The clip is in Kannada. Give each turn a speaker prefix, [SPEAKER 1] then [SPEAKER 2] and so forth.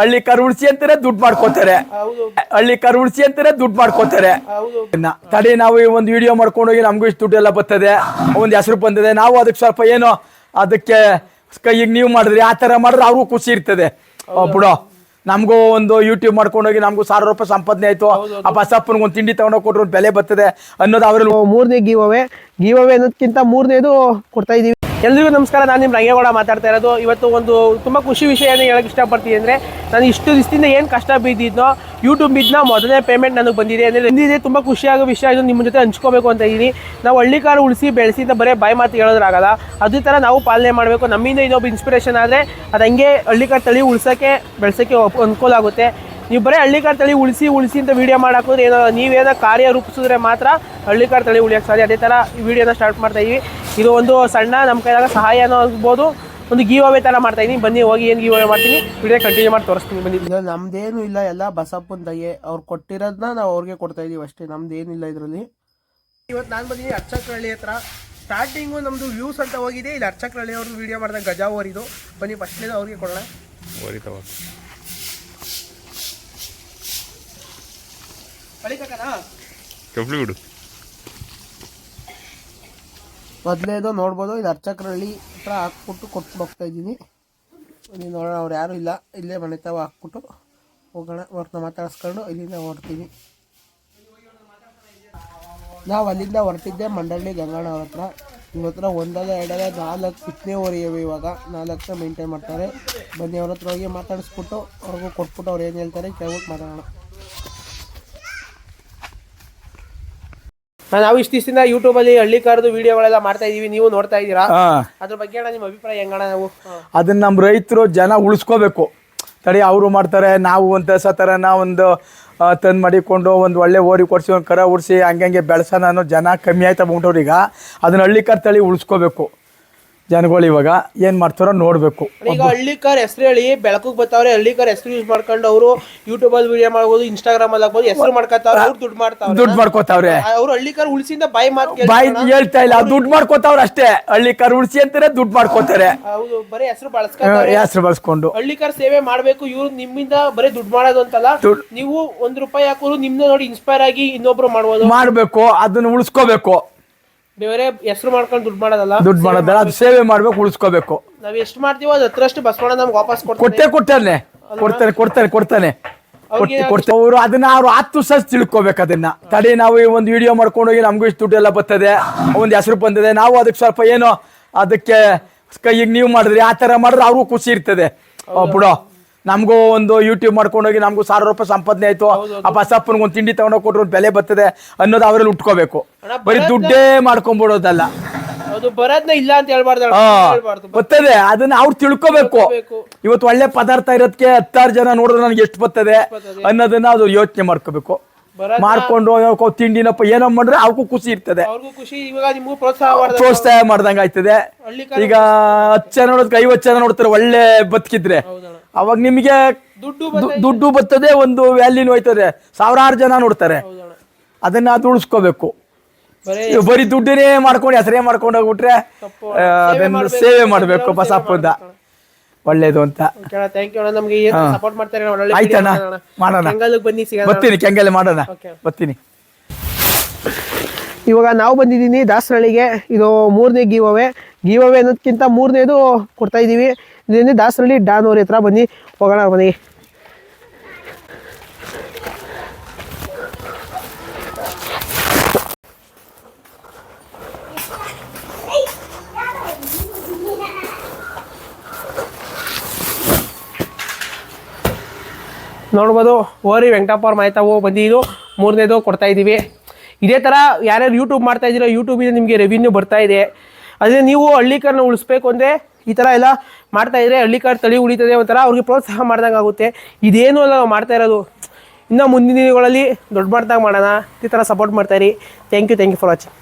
[SPEAKER 1] ಹಳ್ಳಿ ಕರು ಉಳಿಸಿ ಅಂತಾರೆ ದುಡ್ಡು ಮಾಡ್ಕೋತಾರೆ. ಹಳ್ಳಿ ಕರು ಉಳಿಸಿ ಅಂತಾರೆ ದುಡ್ಡು ಮಾಡ್ಕೋತಾರೆ. ತಡಿ ನಾವು ಈ ಒಂದು ವಿಡಿಯೋ ಮಾಡ್ಕೊಂಡು ಹೋಗಿ ನಮಗೂ ಇಷ್ಟು ದುಡ್ಡೆಲ್ಲ ಬರ್ತದೆ. ಒಂದು ಹೆಸರು ಬಂದಿದೆ. ನಾವು ಅದಕ್ಕೆ ಸ್ವಲ್ಪ ಏನು ಅದಕ್ಕೆ ಕೈಗೆ ನೀವು ಮಾಡಿದ್ರಿ ಆ ಥರ ಮಾಡಿದ್ರೆ ಅವ್ರಿಗೂ ಖುಷಿ ಇರ್ತದೆ. ಬಿಡೋ. ನಮಗೂ ಒಂದು ಯೂಟ್ಯೂಬ್ ಮಾಡ್ಕೊಂಡೋಗಿ ನಮಗೂ ಸಾವಿರ ರೂಪಾಯಿ ಸಂಪಾದನೆ ಆಯ್ತು. ಆ ಬಸಪ್ಪನಿಗೆ ಒಂದು ತಿಂಡಿ ತಗೊಂಡೋಗಿ ಕೊಟ್ರು ಒಂದು ಬೆಲೆ ಬರ್ತದೆ ಅನ್ನೋದು ಅವರಲ್ಲಿ
[SPEAKER 2] ಮೂರನೇ ಗೀವವೆ ಗೀವವೆ ಅನ್ನೋದಕ್ಕಿಂತ ಮೂರನೇದು ಕೊಡ್ತಾ ಇದೀವಿ ಎಲ್ರಿಗೂ ನಮಸ್ಕಾರ, ನಾನು ನಿಮ್ಮ ರಂಗೇಗೌಡ ಮಾತಾಡ್ತಾ ಇರೋದು. ಇವತ್ತು ಒಂದು ತುಂಬ ಖುಷಿ ವಿಷಯ ಹೇಳಕ್ಕೆ ಇಷ್ಟಪಡ್ತೀನಿ ಅಂದರೆ, ನಾನು ಇಷ್ಟು ದಿವಸದಿಂದ ಏನು ಕಷ್ಟ ಬಿದ್ದಿದ್ನೋ ಯೂಟ್ಯೂಬ್ ಬಿದ್ದ ಮೊದಲನೇ ಪೇಮೆಂಟ್ ನನಗೆ ಬಂದಿದೆ ಅಂದರೆ, ಬಂದಿದೆ, ತುಂಬ ಖುಷಿಯಾಗೋ ವಿಷಯ ಇದು ನಿಮ್ಮ ಜೊತೆ ಹಂಚ್ಕೋಬೇಕು ಅಂತ ಇದ್ದೀನಿ. ನಾವು ಹಳ್ಳಿ ಕಾರು ಉಳಿಸಿ ಬೆಳೆಸಿ ಅಂತ ಬರೀ ಬಾಯಿ ಮಾತು ಹೇಳೋದ್ರಾಗಲ್ಲ. ಅದೇ ಥರ ನಾವು ಪಾಲನೆ ಮಾಡಬೇಕು. ನಮ್ಮಿಂದ ಇನ್ನೊಬ್ಬ ಇನ್ಸ್ಪಿರೇಷನ್ ಆದರೆ, ಅದು ಹಂಗೆ ಹಳ್ಳಿ ಕಾರು ತಳಿ ಉಳಿಸೋಕ್ಕೆ, ಬೆಳೆಸೋಕ್ಕೆ ಅನುಕೂಲ ಆಗುತ್ತೆ. ನೀವು ಬರೀ ಹಳ್ಳಿಕಾರ್ ತಳಿ ಉಳಿಸಿ ಉಳಿಸಿ ಅಂತ ವಿಡಿಯೋ ಮಾಡಾಕೋದ್ರೆ ಏನೋ ನೀವೇನೋ ಕಾರ್ಯ ರೂಪಿಸಿದ್ರೆ ಮಾತ್ರ ಹಳ್ಳಿಕಾರ್ ತಳಿ ಉಳಿಯೋಕೆ ಸಾಧ್ಯ. ಅದೇ ಥರ ಈ ವಿಡಿಯೋನ ಸ್ಟಾರ್ಟ್ ಮಾಡ್ತಾ ಇದೀವಿ. ಇದು ಒಂದು ಸಣ್ಣ ನಮ್ಮ ಕೈಯಾಗ ಸಹಾಯ ಆಗ್ಬೋದು ಒಂದು ಗೀವ್ ಅವೇ ಥರ ಮಾಡ್ತಾ ಇದೀನಿ. ಬನ್ನಿ ಹೋಗಿ ಏನು ಗೀವ್ ಅವೇ ಮಾಡ್ತೀನಿ. ವಿಡಿಯೋ ಕಂಟಿನ್ಯೂ ಮಾಡಿ ತೋರಿಸ್ತೀನಿ. ಬನ್ನಿ.
[SPEAKER 3] ಇಲ್ಲ ನಮ್ದೇನು ಇಲ್ಲ. ಎಲ್ಲ ಬಸಪ್ಪನ ದಯೆ ಅವ್ರು ಕೊಟ್ಟಿರೋದನ್ನ ನಾವು ಅವ್ರಿಗೆ ಕೊಡ್ತಾ ಇದೀವಿ ಅಷ್ಟೇ. ನಮ್ದೇನಿಲ್ಲ ಇದರಲ್ಲಿ.
[SPEAKER 2] ಇವತ್ತು ನಾನು ಬಂದಿದ್ದೀನಿ ಅರ್ಚಕರಳ್ಳಿ ಹತ್ರ. ಸ್ಟಾರ್ಟಿಂಗು ನಮ್ಮದು ವ್ಯೂಸ್ ಅಂತ ಹೋಗಿದೆ. ಇಲ್ಲಿ ಅರ್ಚಕ್ರಳ್ಳಿ ಅವ್ರದ್ದು ವಿಡಿಯೋ ಮಾಡಿದಾಗ ಗಜಾವರಿದು ಬನ್ನಿ ಫಸ್ಟ್ನೇದು ಅವ್ರಿಗೆ ಕೊಡೋಣ. ಕಳಿಕಕ್ಕನಾ
[SPEAKER 4] ಬಿಡು
[SPEAKER 3] ಮೊದಲೇದು ನೋಡ್ಬೋದು ಇದು ಅರ್ಚಕರಳ್ಳಿ ಹತ್ರ ಹಾಕ್ಬಿಟ್ಟು ಕೊಟ್ಟು ಹೋಗ್ತಾ ಇದ್ದೀನಿ. ನೀನು ನೋಡೋಣ ಅವ್ರು ಯಾರೂ ಇಲ್ಲ. ಇಲ್ಲೇ ಮನೆ ತಾವ ಹಾಕ್ಬಿಟ್ಟು ಹೋಗೋಣ. ಅವ್ರನ್ನ ಮಾತಾಡಿಸ್ಕೊಂಡು ಇಲ್ಲಿಂದ ಹೊರ್ತೀನಿ ನಾವು ಅಲ್ಲಿಂದ ಹೊರಟಿದ್ದೆ ಮಂಡಳ್ಳಿ ಗಂಗಾಣ ಅವ್ರ ಹತ್ರ. ಇವ್ರ ಹತ್ರ ಒಂದಲ್ಲ ಎರಡಲ್ಲ ನಾಲ್ಕು ಕಿತ್ತನೇ ಹೊರಿಯವೆ ಇವಾಗ. ನಾಲ್ಕು ಮೇಂಟೈನ್ ಮಾಡ್ತಾರೆ. ಬನ್ನಿ ಅವ್ರ ಹತ್ರ ಹೋಗಿ ಮಾತಾಡಿಸ್ಬಿಟ್ಟು ಅವ್ರಿಗೂ ಕೊಟ್ಬಿಟ್ಟು ಅವ್ರು ಏನು ಹೇಳ್ತಾರೆ ಕೇಳ್ಬಿಟ್ಟು ಮಾತಾಡೋಣ.
[SPEAKER 2] ನಾವು ಇಷ್ಟು ದಿವಸದಿಂದ ಯೂಟ್ಯೂಬಲ್ಲಿ ಹಳ್ಳಿ ಕಾರ್ದು ವಿಡಿಯೋಗಳೆಲ್ಲ ಮಾಡ್ತಾ ಇದೀವಿ ನೀವು ನೋಡ್ತಾ ಇದ್ದೀರಾ? ಅದ್ರ ಬಗ್ಗೆ ಅಣ್ಣ ನಿಮ್ಮ ಅಭಿಪ್ರಾಯ ಹೆಂಗಣ್ಣ ನಾವು?
[SPEAKER 1] ಅದನ್ನ ನಮ್ಮ ರೈತರು ಜನ ಉಳಿಸ್ಕೋಬೇಕು. ತಡಿ ಅವರು ಮಾಡ್ತಾರೆ ನಾವು ಒಂದು ಸತರನ ಒಂದು ತಂದು ಮಾಡಿಕೊಂಡು ಒಂದು ಒಳ್ಳೆ ಓರಿ ಕೊಡಿಸಿ ಒಂದು ಕರ ಉಡಿಸಿ ಹಂಗೆ ಬೆಳೆಸೋಣ ನಾನು ಜನ ಕಮ್ಮಿ ಆಯ್ತಾ ಬಂದ್ಬಿಟ್ಟವ್ರು ಈಗ. ಅದನ್ನ ಹಳ್ಳಿ ಕಾರ್ ತಳಿ ಉಳಿಸ್ಕೋಬೇಕು. ಜನಗಳು ಇವಾಗ ಏನ್ ಮಾಡ್ತಾರೋ ನೋಡ್ಬೇಕು.
[SPEAKER 2] ಈಗ ಹಳ್ಳಿ ಕಾರ್ ಹೆಸರು ಹೇಳಿ ಬೆಳಕಿಗೆ ಬರ್ತಾವ್ರೆ ಹಳ್ಳಿ ಕಾರ್ ಹೆಸರು ಯೂಸ್ ಮಾಡ್ಕೊಂಡು ಅವರು ಯೂಟ್ಯೂಬ್ ಅಲ್ಲಿ ವಿಡಿಯೋ ಮಾಡ್ಬೋದು ಇನ್ಸ್ಟಾಗ್ರಾಮ್ ಅಲ್ಲಿ ಆಗ್ಬೋದು ಹೆಸರು ಮಾಡ್ಕೊತಾವ್ರೆ ಅವ್ರು ದುಡ್ಡು ಮಾಡ್ತಾವ್ರೆ.
[SPEAKER 1] ದುಡ್ಡು ಮಾಡ್ಕೊತಾವ್ರೆ.
[SPEAKER 2] ಅವ್ರು ಹಳ್ಳಿ ಕಾರ್ ಉಳಿಸಿಂದ ಬಾಯಿ ಮಾತು
[SPEAKER 1] ಬಾಯಿ ಹೇಳ್ತಾ ಇಲ್ಲ ದುಡ್ಡು ಮಾಡ್ಕೊತಾವ್ರೆ ಅಷ್ಟೇ. ಹಳ್ಳಿ ಕಾರ್ ಉಳಿಸಿ ಅಂತಾರೆ ದುಡ್ಡು ಮಾಡ್ಕೊತಾರೆ.
[SPEAKER 2] ಹೌದು ಬರೀ ಹೆಸರು ಬಳಸ್ಕೊಂಡು
[SPEAKER 1] ಹೆಸರು ಬಳಸ್ಕೊಂಡು.
[SPEAKER 2] ಹಳ್ಳಿ ಕಾರ್ ಸೇವೆ ಮಾಡ್ಬೇಕು ಇವ್ರು ನಿಮ್ಮಿಂದ ಬರೀ ದುಡ್ಡು ಮಾಡೋದು ಅಂತಲ್ಲ ನೀವು ಒಂದ್ ರೂಪಾಯಿ ಹಾಕೋರು ನಿಮ್ನ ನೋಡಿ ಇನ್ಸ್ಪೈರ್ ಆಗಿ ಇನ್ನೊಬ್ರು ಮಾಡ್ಬೋದು.
[SPEAKER 1] ಮಾಡಬೇಕು ಅದನ್ನ ಉಳಿಸ್ಕೋಬೇಕು.
[SPEAKER 2] ಬೇರೆ ಹೆಸರು ಮಾಡ್ಕೊಂಡು ದುಡ್ಡು ಮಾಡೋದಲ್ಲ?
[SPEAKER 1] ದುಡ್ಡು ಮಾಡೋದಲ್ಲ ಅದು ಸೇವೆ ಮಾಡ್ಬೇಕು ಉಳಿಸ್ಕೋಬೇಕು.
[SPEAKER 2] ನಾವ್ ಎಷ್ಟು ಮಾಡ್ತೀವೋ ಅದ್ ಹತ್ರಷ್ಟು ನಮ್ಗೆ ವಾಪಸ್ ಕೊಡ್ತಾರೆ.
[SPEAKER 1] ಕೊಟ್ಟೆ ಕೊಡ್ತಾನೆ. ಕೊಡ್ತಾನೆ ಕೊಡ್ತಾನೆ ಕೊಡ್ತಾನೆ. ಅವರು ಅದನ್ನ ಅವ್ರು ಹತ್ತು ಸಹ ತಿಳ್ಕೊಬೇಕು ಅದನ್ನ. ತಡಿ ನಾವು ಈ ಒಂದು ವಿಡಿಯೋ ಮಾಡ್ಕೊಂಡು ಹೋಗಿ ನಮಗೂ ಇಷ್ಟು ದುಡ್ಡೆಲ್ಲ ಬರ್ತದೆ. ಒಂದು ಹೆಸರು ಬಂದಿದೆ. ನಾವು ಅದಕ್ಕೆ ಸ್ವಲ್ಪ ಏನೋ ಅದಕ್ಕೆ ಕೈಗೆ ನೀವು ಮಾಡಿದ್ರಿ ಆ ತರ ಮಾಡಿದ್ರೆ ಅವ್ರಿಗೂ ಖುಷಿ ಇರ್ತದೆ. ಓ, ಬಿಡೋ. ನಮಗೂ ಒಂದು ಯೂಟ್ಯೂಬ್ ಮಾಡ್ಕೊಂಡು ಹೋಗಿ ನಮಗೂ ಸಾವಿರ ರೂಪಾಯಿ ಸಂಪಾದನೆ ಆಯ್ತು. ಆ ಬಸಪ್ಪನಿಗೆ ಒಂದು ತಿಂಡಿ ತಗೊಂಡೋಗಿ ಕೊಟ್ರು ಒಂದು ಬೆಲೆ ಬರ್ತದೆ ಅನ್ನೋದು ಅವರಲ್ಲಿ ಉಟ್ಕೋಬೇಕು. ಬರೀ ದುಡ್ಡೇ
[SPEAKER 2] ಮಾಡ್ಕೊಂಬಿಡೋದಲ್ಲ. ಬರೋದ್ನ ಇಲ್ಲ ಅಂತ ಹೇಳ್ಬಾರ್ದು
[SPEAKER 1] ಹಾ
[SPEAKER 2] ಹೇಳ್ಬಾರ್ದು.
[SPEAKER 1] ಬರ್ತದೆ. ಅದನ್ನ ಅವ್ರು ತಿಳ್ಕೊಬೇಕು. ಇವತ್ತು ಒಳ್ಳೆ ಪದಾರ್ಥ ಇರೋದಕ್ಕೆ ಹತ್ತಾರು ಜನ ನೋಡಿದ್ರೆ ನನಗೆ ಎಷ್ಟು ಬರ್ತದೆ ಅನ್ನೋದನ್ನ ಅದು ಯೋಚನೆ ಮಾಡ್ಕೋಬೇಕು. ಮಾಡ್ಕೊಂಡು ತಿಂಡಿನಪ್ಪ ಏನೋ ಮಾಡ್ರೆ ಅವಕ್ಕೂ ಖುಷಿ ಇರ್ತದೆ.
[SPEAKER 2] ಪ್ರೋತ್ಸಾಹ
[SPEAKER 1] ಮಾಡ್ದಂಗೆ ಆಯ್ತದೆ ಈಗ ಹತ್ತು ಜನ ನೋಡೋದಕ್ಕೆ ಐವತ್ತು ಜನ ನೋಡ್ತಾರೆ ಒಳ್ಳೆ ಬದುಕಿದ್ರೆ. ಅವಾಗ ನಿಮಗೆ
[SPEAKER 2] ದುಡ್ಡು
[SPEAKER 1] ದುಡ್ಡು ಬರ್ತದೆ ಒಂದು ವ್ಯಾಲ್ಯೂನು ಹೋಯ್ತದೆ. ಸಾವಿರಾರು ಜನ ನೋಡ್ತಾರೆ. ಅದನ್ನ ಅದು ಉಳಿಸ್ಕೋಬೇಕು.
[SPEAKER 2] ಬರೀ
[SPEAKER 1] ದುಡ್ಡಿನೇ ದುಡ್ಡನ್ನೇ ಮಾಡ್ಕೊಂಡು ಹೆಸರೇ ಮಾಡ್ಕೊಂಡು ಹೋಗ್ಬಿಟ್ರೆ ಅದನ್ನ ಸೇವೆ ಮಾಡಬೇಕು ಬಸಪ್ಪದ. ಒಳ್ಳೇದು ಅಂತ.
[SPEAKER 2] ಥ್ಯಾಂಕ್ ಯು ಅಣ್ಣ. ನಮ್ಗೆ ಸಪೋರ್ಟ್ ಮಾಡ್ತಾರೆ ಒಳ್ಳೆ
[SPEAKER 1] ಆಯ್ತಣ್ಣ. ಮಾಡೋಣ. ಬರ್ತೀನಿ ಕೆಂಗಲ್ ಮಾಡೋಣ. ಬರ್ತೀನಿ.
[SPEAKER 2] ಇವಾಗ ನಾವು ಬಂದಿದ್ದೀನಿ ದಾಸರಳ್ಳಿಗೆ. ಇದು ಮೂರನೇ ಗೀವವೆ ಗೀವವೆ ಗೀವ್ ಅವೇ ಅನ್ನೋದಕ್ಕಿಂತ ಮೂರನೇದು ಕೊಡ್ತಾ ಇದ್ದೀವಿ. ಇದರಿಂದ ದಾಸರಳ್ಳಿ ಡ್ಯಾನ್ ಅವ್ರ ಹತ್ರ ಬನ್ನಿ, ಹೋಗೋಣ ಬನ್ನಿ ನೋಡ್ಬೋದು, ಓರಿ ವೆಂಕಟಪ್ಪ ಅವ್ರ ಮಾಹಿತಾವು ಇದು ಮೂರನೇದು ಕೊಡ್ತಾ ಇದ್ದೀವಿ. ಇದೇ ಥರ ಯಾರ್ಯಾರು ಯೂಟ್ಯೂಬ್ ಮಾಡ್ತಾ ಇದ್ದೀರೋ ಯೂಟ್ಯೂಬಿಂದ ನಿಮಗೆ ರೆವಿನ್ಯೂ ಬರ್ತಾ ಇದೆ. ಅದೇ ನೀವು ಹಳ್ಳಿಕರನ್ನ ಉಳಿಸ್ಬೇಕು ಅಂದರೆ ಈ ಥರ ಎಲ್ಲ ಮಾಡ್ತಾ ಇದ್ರೆ ಹಳ್ಳಿ ಕಾಡು ತಳಿ ಉಳಿತದೆ ಒಂಥರ ಅವ್ರಿಗೆ ಪ್ರೋತ್ಸಾಹ ಮಾಡ್ದಂಗೆ ಆಗುತ್ತೆ. ಇದೇನು ಅಲ್ಲ ಮಾಡ್ತಾ ಇರೋದು. ಇನ್ನು ಮುಂದಿನ ದಿನಗಳಲ್ಲಿ ದೊಡ್ಡ ಮಾಡ್ದಾಗ ಮಾಡೋಣ. ಈ ಥರ support ಮಾಡ್ತಾಯಿರಿ thank you thank you for watching